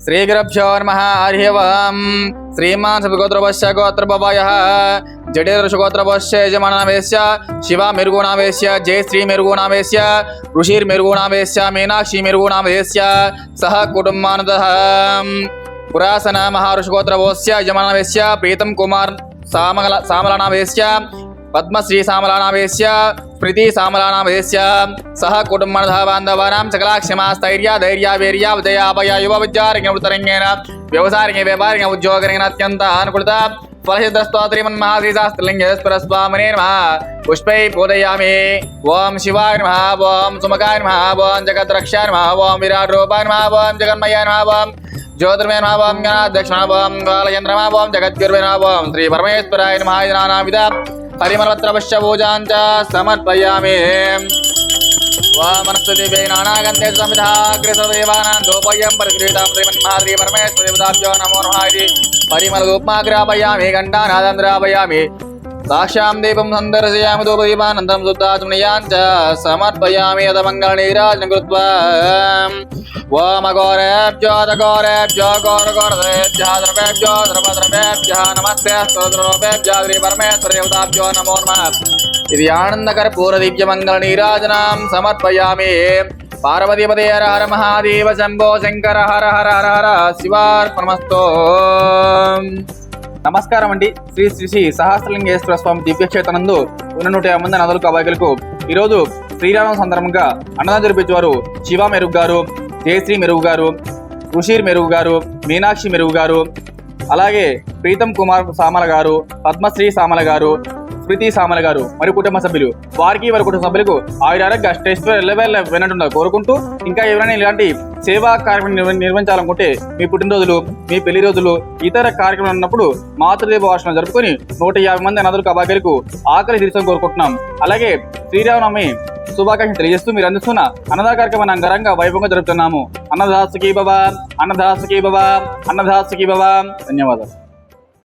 శ్రీగురభ్యో నమ హరివం శ్రీమాన్ సభిగోత్రవశ్య గోత్రభయ జడేదృషగోత్రవశ్య యజమానవేశ్య శివ మెరుగునావేశ్య జయ శ్రీ మెరుగునావేశ్య ఋషిర్ మెరుగునావేశ్య మీనాక్షి మెరుగునావేశ్య సహ కుటుంబానద పురాసన మహారుషగోత్రవోస్య యజమానవేశ్య ప్రీతం కుమార్ సామల సామలనావేశ్య पद्मश्रीसामलानामेश स्मृतिसामलानामेश सह कुटुम्बः बान्धवानां सकलाक्षमास्थैर्या धैर्यावीर्या विजयापया युवविद्यारङ्गवृतरङ्गेन व्यवसायरङ्गे व्यापारिण उद्योगरङ्गेन अत्यन्त अनुकृत फलसिद्धस्त्वात्रिमन्महाश्रीशास्त्रलिङ्गेश्वरस्वामिने नमः, पुष्पै पूजयामि ॐ शिवाय नमः ॐ सुमकाय नमः ॐ जगद्रक्षाय नमः ॐ विराट नमः ॐ नमः ॐ ज्योतिर्मय नमः ॐ ॐ ॐ नमः ॐ श्रीपरमेश्वराय नमः जनानां विदा నమ ఓం శ్రీ పరమేశ్వరాయ నమ నానావిధ పరిమళత్రవశ్య పూజాంచ సమర్పయామి. వామనస్తుతివే నానాగంధే సమిధాగ్రసదేవానాం దోపయం పరిగృహీతాం శ్రీమన్మహాశ్రీ పరమేశ్వరదేవతాభ్యో నమో నమ ఇది. పరిమళ ధూప్మాగ్రాపయామి గంటానాదం ద్రాపయామి साक्षां दीपं सन्दर्शयामि धूपदीपानन्तरं समर्पयामि अथ मङ्गलनीराजनं नमस्ते नमो इति समर्पयामि हर हर महादेव शम्भो शङ्कर हर हर हर हर शिवार्पणमस्तु నమస్కారం అండి. శ్రీ శ్రీ శ్రీ సహస్రలింగేశ్వర స్వామి దివ్యక్షేత్రనందు ఉన్న నూట యాభై మంది నదులు అబాయికులకు ఈరోజు శ్రీరామ సందర్భంగా అన్నదానం జరిపించేవారు శివ మెరుగు గారు జయశ్రీ మెరుగు గారు ఋషిర్ మెరుగు గారు మీనాక్షి మెరుగు గారు అలాగే ప్రీతం కుమార్ సామల గారు పద్మశ్రీ సామల గారు స్మృతి సామల గారు మరియు కుటుంబ సభ్యులు. వారికి వారి కుటుంబ సభ్యులకు ఆయురారోగ్య స్టేజ్ లెవెల్ వినట్టున్నారు కోరుకుంటూ ఇంకా ఎవరైనా ఇలాంటి సేవా కార్యక్రమం నిర్వహించాలనుకుంటే మీ పుట్టినరోజులు మీ పెళ్ళి రోజులు ఇతర కార్యక్రమాలు ఉన్నప్పుడు మాతృదేవ భాషను జరుపుకొని నూట యాభై మంది అనాథులకు అబాగ్యులకు ఆకలి తీర్చని కోరుకుంటున్నాం. అలాగే శ్రీరామనవమి శుభాకాంక్షలు తెలియజేస్తూ మీరు అందిస్తున్న అన్నదా కార్యక్రమాన్ని అంగరంగ వైభవంగా జరుపుతున్నాము. అన్నదాసుకి బాబా అన్నదాసుకి బాబా అన్నదాసుకి బాబా ధన్యవాదాలు.